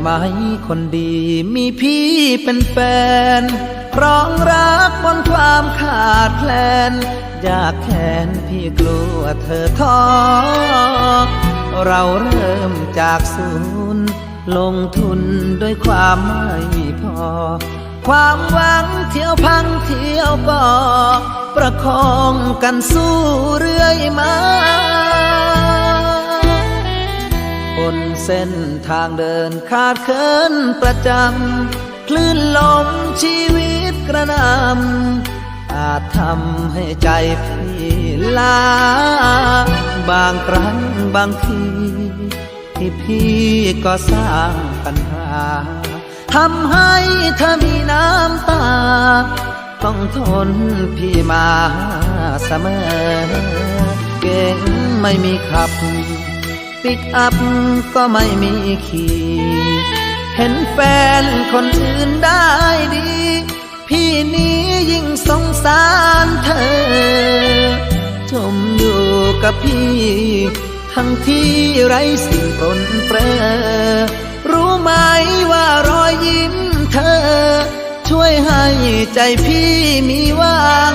ไหมคนดีมีพี่เป็นแฟนครองรักบนความขาดแคลน อยากแค้นพี่กลัวเธอท้อเราเริ่มจากศูนย์ลงทุนด้วยความไม่พอ ความหวังเที่ยวพังเที่ยวก่อประคองกันสู้เรื่อยมา บนเส้นทางเดินขาดเคินประจำคลื่นลมชีวิตกระนำอาจทำให้ใจพี่ลา บางครั้งบางที ที่พี่ก็สร้างปัญหาทำให้เธอมีน้ำตา ต้องทนพี่มาเสมอ เก่งไม่มีขับ ปิกอัพก็ไม่มีขี่เห็นแฟนคนอื่นได้ดี พี่นี้ยิ่งสงสารเธอ จมอยู่กับพี่ ทั้งที่ไร้สิ่งปนเปรอรู้ไหมว่ารอยยิ้มเธอ ช่วยให้ใจพี่มีหวัง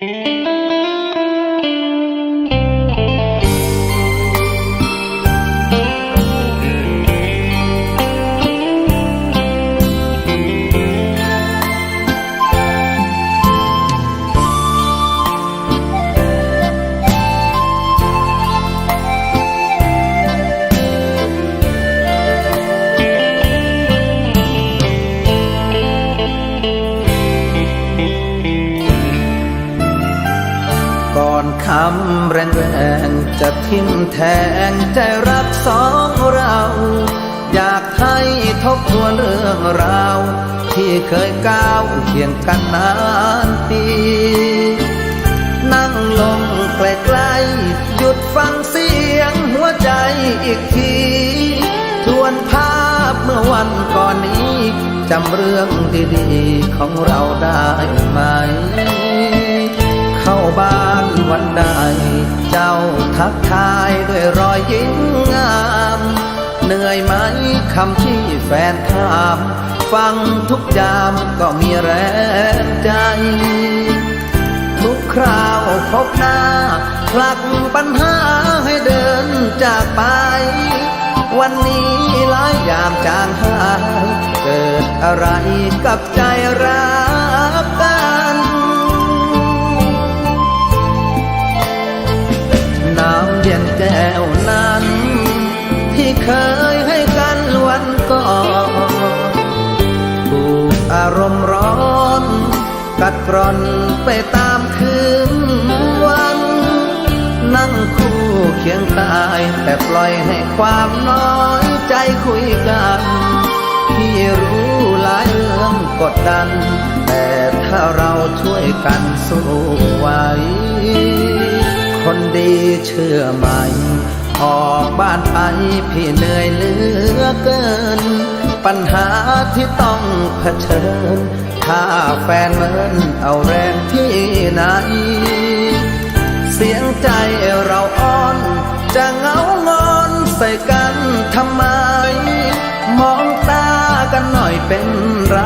ก่ คำแรงๆจะทิ่มแทงใจรักสองเรา อยากให้ทบทวนเรื่องราวที่เคยก้าวเคียงกันนานปีนั่งลงใกล้ๆหยุดฟังเสียงหัวใจอีกที ทวนภาพเมื่อวันก่อนนี้จำเรื่องดีๆของเราได้ไหม เข้าบ้าน วันใด เจ้าทักทายด้วยรอยยิ้มงาม เหนื่อยไหมคำที่แฟนถาม ฟังทุกยามก็มีแรงใจ ทุกคราวพบหน้าผลักปัญหาให้เดินจากไป วันนี้หลายยามจางหาย เกิดอะไรกับใจรัก อนไปตามคืนวัน นั่งคู่เคียงกาย แต่ปล่อยให้ความน้อยใจคุยกันพี่รู้หลายเรื่องกดดัน แต่ถ้าเราช่วยกันสู้ไว้ คนดีเชื่อไหมออกบ้านไปพี่เหนื่อยเหลือเกิน ปัญหาที่ต้องเผชิญ ถ้าแฟนเมินเอาแรงที่ไหน เสียงใจเราอ่อน จะเงางอนใส่กันทำไม มองตากันหน่อยเป็นไร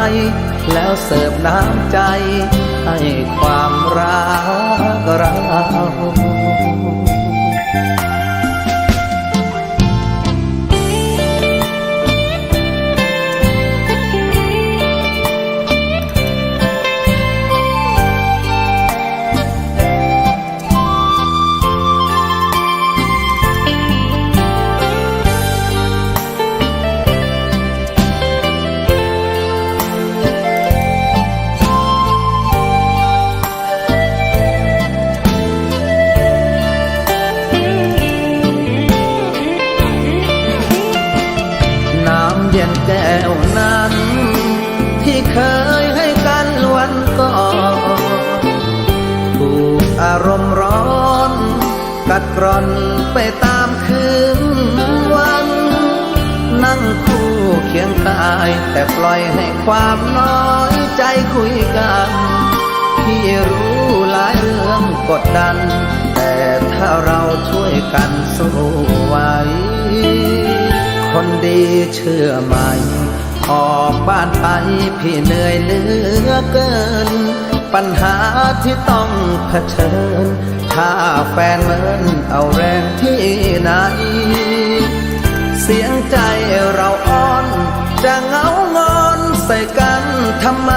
แล้วเสิร์ฟน้ำใจ ให้ความรักเรา กัดกร่อนไปตามคืนวัน นั่งคู่เคียงกาย แต่ปล่อยให้ความน้อยใจคุยกัน พี่รู้หลายเรื่องกดดัน แต่ถ้าเราช่วยกันสู้ไว้ คนดีเชื่อไหมออกบ้านไปพี่เหนื่อยเหลือเกิน ปัญหาที่ต้องเผชิญ ถ้าแฟนเมินเอาแรงที่ไหน เสียงใจเราอ่อน จะเงางอนใส่กันทำไม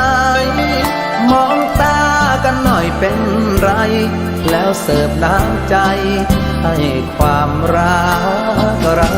มองตากันหน่อยเป็นไร แล้วเสิร์ฟน้ำใจ ให้ความรักเรา